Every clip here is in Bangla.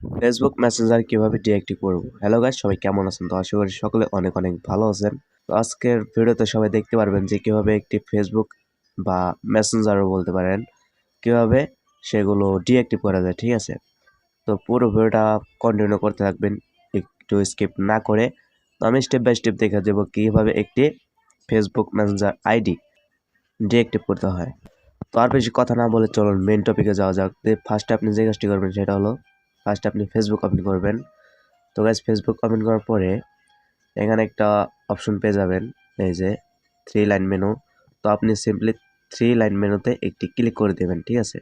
ফেসবুক মেসেঞ্জার কীভাবে ডিঅ্যাক্টিভ করব? হ্যালো গাইস সবাই কেমন আছেন? তো আশা করি সকলে অনেক অনেক ভালো আছেন। তো আজকের ভিডিওতে সবাই দেখতে পারবেন যে কীভাবে একটি ফেসবুক বা মেসেঞ্জারও বলতে পারেন, কীভাবে সেগুলো ডিঅ্যাক্টিভ করা যায়, ঠিক আছে? তো পুরো ভিডিওটা কন্টিনিউ করতে থাকবেন, একটু স্কিপ না করে। তো আমি স্টেপ বাই স্টেপ দেখে দেবো কীভাবে একটি ফেসবুক মেসেঞ্জার আইডি ডিঅ্যাক্টিভ করতে হয়। তো আর বেশি কথা না বলে চলুন মেন টপিকে যাওয়া যাক। ফার্স্টে আপনি যে কাজটি করবেন সেটা হলো ফার্স্ট আপনি ফেসবুক ওপেন করবেন। তো গাইজ ফেসবুক ওপেন করার পরে এখানে একটা অপশন পেয়ে যাবেন, এই যে থ্রি লাইন মেনু তো আপনি সিম্পলি থ্রি লাইন মেনুতে একটি ক্লিক করে দেবেন, ঠিক আছে?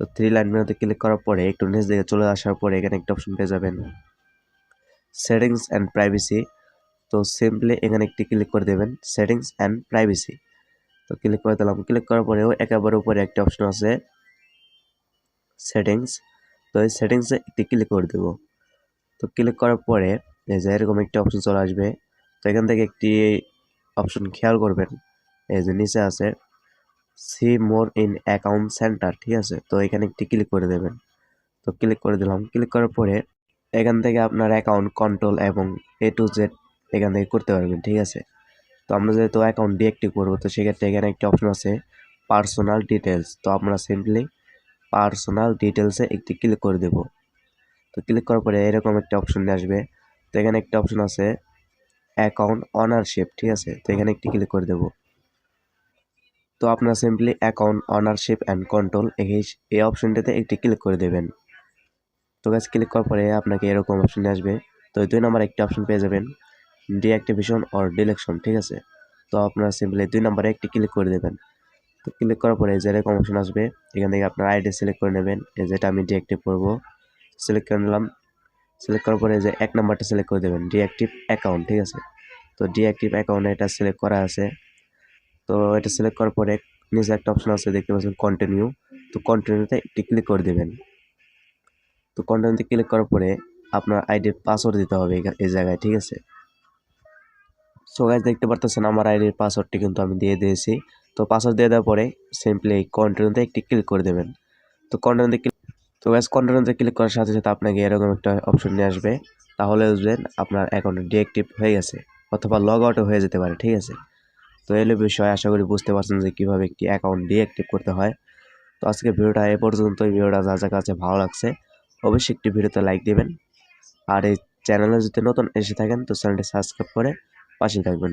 তো থ্রি লাইন মেনুতে ক্লিক করার পরে একটু নিচ দিকে চলে আসার পরে এখানে একটা অপশন পেয়ে যাবেন। সেটিংস অ্যান্ড প্রাইভেসি তো সিম্পলি এখানে একটি ক্লিক করে দেবেন সেটিংস অ্যান্ড প্রাইভেসি তো ক্লিক করে দিলাম। ক্লিক করার পরেও একেবারে উপরে একটা অপশন আছে সেটিংস তো এই সেটিংসে একটি ক্লিক করে দেবো। তো ক্লিক করার পরে এই যে এরকম একটি অপশন চলে আসবে। তো এখান থেকে একটি অপশন খেয়াল করবেন। এই যে নিচে আছে see more in account centre ঠিক আছে? তো এখানে একটি ক্লিক করে দেবেন। তো ক্লিক করে দিলাম। ক্লিক করার পরে এখান থেকে আপনার অ্যাকাউন্ট কন্ট্রোল এবং এ টু জেড এখান থেকে করতে পারবেন, ঠিক আছে? তো আমরা যেহেতু অ্যাকাউন্ট ডিঅ্যাক্টিভ করব, তো সেক্ষেত্রে এখানে একটি অপশন আছে পার্সোনাল ডিটেলস তো আমরা সিম্পলি পার্সোনাল ডিটেলসে একটি ক্লিক করে দেব। তো ক্লিক করার পরে এরকম একটা অপশন আসবে। তো এখানে একটা অপশন আছে অ্যাকাউন্ট অনারশিপ ঠিক আছে? তো এখানে একটি ক্লিক করে দেব। তো আপনার simply account ownership and control এই এই অপশনটাতে একটি ক্লিক করে দেবেন। তো গাছ ক্লিক করার পরে আপনাকে এরকম অপশন আসবে। তো দুই নম্বর একটি অপশন পেয়ে যাবেন ডিঅ্যাক্টিভেশন অর ডিলেকশন ঠিক আছে? তো আপনারা সিম্পলি দুই নম্বরে একটি ক্লিক করে দেবেন। তো ক্লিক করার পরে যে এরকম অপশন আসবে, এখান থেকে আপনার আইডি সিলেক্ট করে নেবেন। এই যেটা আমি ডিঅ্যাক্টিভ করব। সিলেক্ট করে নিলাম। সিলেক্ট করার পরে যে এক নাম্বারটা সিলেক্ট করে দেবেন। ডিঅ্যাক্টিভ অ্যাকাউন্ট ঠিক আছে? তো ডিঅ্যাক্টিভ অ্যাকাউন্টে এটা সিলেক্ট করা আছে। তো এটা সিলেক্ট করার পরে নিচে একটা অপশন আছে, দেখতে পাচ্ছেন কন্টিনিউ তো কন্টিনিউতে একটি ক্লিক করে দেবেন। তো কন্টিনিউতে ক্লিক করার পরে আপনার আইডির পাসওয়ার্ড দিতে হবে এই জায়গায়, ঠিক আছে? সো গাইজ দেখতে পারতেছেন আমার আইডির পাসওয়ার্ডটি কিন্তু আমি দিয়ে দিয়েছি। তো পাসওয়ার্ড দিয়ে দেওয়ার পরে সিম্পলি কন্টিনিউতে একটি ক্লিক করে দেবেন। তো কন্টিনিউতে ক্লিক তো গাইজ কন্টিনিউতে ক্লিক করার সাথে সাথে আপনাকে এরকম একটা অপশন নিয়ে আসবে। তাহলে বুঝবেন আপনার অ্যাকাউন্ট ডিঅ্যাক্টিভ হয়ে গেছে অথবা লগ আউটও হয়ে যেতে পারে, ঠিক আছে? তো এলো বিষয়, আশা করি বুঝতে পারছেন যে কীভাবে একটি অ্যাকাউন্ট ডিঅ্যাক্টিভ করতে হয়। তো আজকে ভিডিওটা এ পর্যন্ত ভিডিওটা যা যা কাছে ভালো লাগছে অবশ্যই একটি ভিডিওতে লাইক দেবেন। আর এই চ্যানেলে যদি নতুন এসে থাকেন তো চ্যানেলটি সাবস্ক্রাইব করে পাশে থাকবেন।